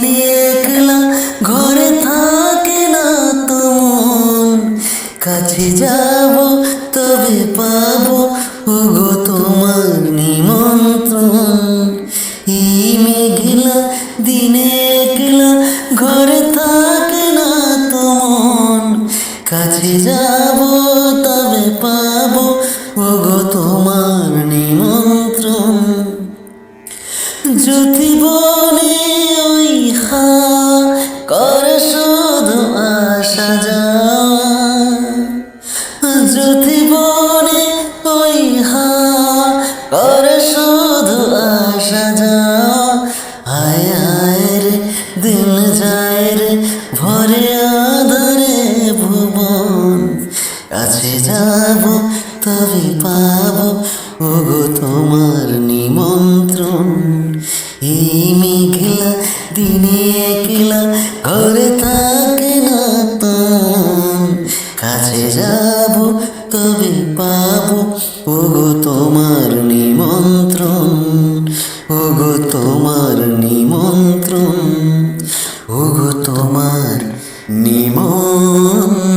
দিনে একলা ঘরে থাকে না তোমন কাছে যাব, তবে পাবো, ওগো তোমার নিমন্ত্রণ। এই মেঘলা দিনে একলা ঘরে থাকে না তোমন কাছে যাব, তবে পাবো, ওগো তোমার নিমন্ত্রণ। জ্যোতি বল দিন যায় ভরে আধারে ভুবন। কাছে যাব, তবে পাবো, ওগো তোমার নিমন্ত্রণ। এই মেঘলা, দিনে একলা, ঘরে থাকে না তান। কাছে যাব, তবে পাবো, ওগো তোমার নিমন্ত্রণ। ওগো তোমার তোমার নিমন্ত্রণ